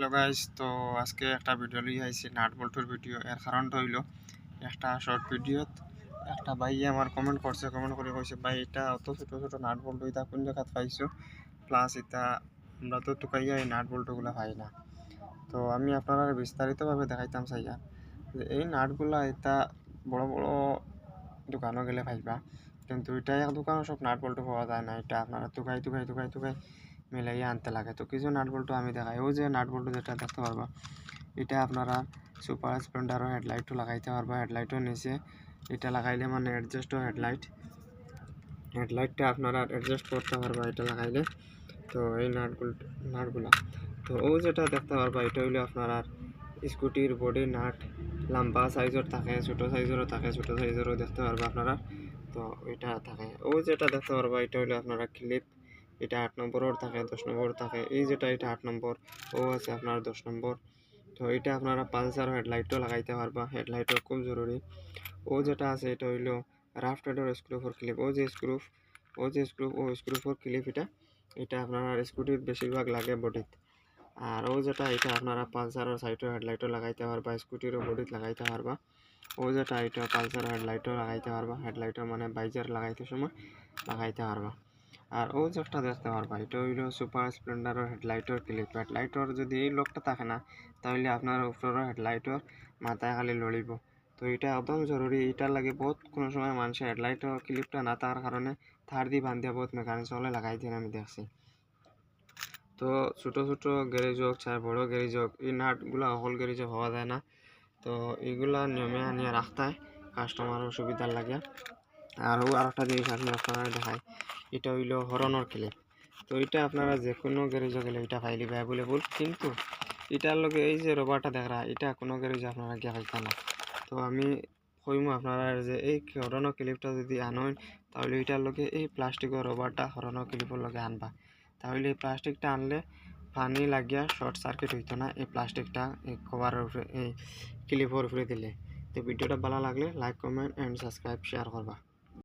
Hello তো আজকে একটা ভিডিও লিয়ে আইছি নাট বল্টুর ভিডিও এর কারণটা হইল, একটা শর্ট ভিডিওত একটা ভাই আমার কমেন্ট করছে কমেন্ট করে কইছে ভাই, এটা অত ছোট ছোট নাট বল্টু, এটা কোন জায়গাত পাইছো? প্লাস এটা আমরা তো টুকাইয়া এই নাট বল্টুগুলা পাই না। তো আমি আপনারা বিস্তারিতভাবে দেখাইতাম চাইয়া যে এই নাটগুলা এটা বড় বড় দোকানও গেলে পাইবা কিন্তু এটা এক দোকানও সব নাট বল্টু পাওয়া যায় না, এটা আপনারা টুকাই টুকাই টুকাই টুকাই মিলাইয়া আনতে লাগে। তো কিছু নাট বল্টু আমি দেখাই। ও যে নাট বল্টু যেটা দেখতে পারবা, এটা আপনারা সুপার স্প্লেন্ডারও হেডলাইটও লাগাইতে পারবা। হেডলাইটও নিচে, এটা লাগাইলে মানে অ্যাডজাস্টও হেডলাইট। হেডলাইটটা আপনারা অ্যাডজাস্ট করতে পারবা এটা লাগাইলে। তো এই নাটগুলো নাটগুলা। তো ও যেটা দেখতে পারবা, এটা হইল আপনার স্কুটির, বডি, নাট, লম্বা সাইজের থাকে, ছোটো সাইজেরও থাকে, ছোটো সাইজেরও দেখতে পারবা আপনারা। তো এটা থাকে। ও যেটা দেখতে পারবা, এটা হইল আপনারা ক্লিপ এটা আট নম্বরের থাকে, দশ নম্বর থাকে। এই যেটা, এটা আট নম্বর, ও আছে আপনার দশ নম্বর। তো এটা আপনারা পালসার হেডলাইটও লাগাইতে পারবা, হেডলাইটও খুব জরুরি। ও যেটা আছে, এটা হইল রাফ টাইডের স্ক্রু ফোর ক্লিপ ও যে স্ক্রু ও যে স্ক্রু ও স্ক্রু ফোর ক্লিপ এটা এটা আপনার স্কুটির বেশিরভাগ লাগে বডিত। আর ও যেটা এটা আপনারা পালসারের সাইডের হেডলাইটও লাগাইতে পারবা স্কুটিরও বডিত লাগাইতে পারবা। ও যেটা এটা পালসার হেডলাইটও লাগাইতে পারবা, হেডলাইটও মানে বাইজার লাগাইতে সময় লাগাইতে পারবা। আর ও যেটা দেখতে পারবা, এটা হইল সুপার স্প্লেন্ডারের হেডলাইটের ক্লিপ। হেডলাইটর যদি এই লোকটা থাকে না, তাহলে আপনার উপরের হেডলাইটর মাথায় খালি লড়িব। তো এটা একদম জরুরি, এটার লাগে বহুত কোনো সময় মানুষের হেডলাইটর ক্লিপটা না থাকার কারণে থার দিয়ে বান্ধিয়া বহুত মেকানিক হলে লাগাই দিয়ে আমি দেখছি। তো ছোটো ছোটো গ্যারেজ হোক চাই বড়ো গ্যারেজ হোক, এই নাটগুলো অকল গ্যারেজে পাওয়া যায় না। তো এইগুলা নিয়মে আনিয়ে রাখতে হয় কাস্টমারের সুবিধার লাগে। আর ও আরেকটা জিনিস আমি আপনারা দেখাই, এটা হইল হরনের ক্লিপ তো এটা আপনারা যে কোনো গ্যারেজে গেলে এটা পাইলিবে অ্যাভেলেবল কিন্তু এটার লগে এই যে রবারটা দেখা এটা কোনো গ্যারেজে আপনারা গিয়ে পাইতা না। তো আমি কইমু আপনারা যে এই হরনের ক্লিপটা যদি আনেন, তাহলে এটার লগে এই প্লাস্টিকের রবারটা হরনের ক্লিপের লগে আনবা। তাহলে এই প্লাস্টিকটা আনলে পানি লাগিয়া শর্ট সার্কিট হইতো না। এই প্লাস্টিকটা এই কভারের উপরে, এই ক্লিপের উপরে দিলে। তো ভিডিওটা ভালো লাগলে like comment and subscribe share করবা।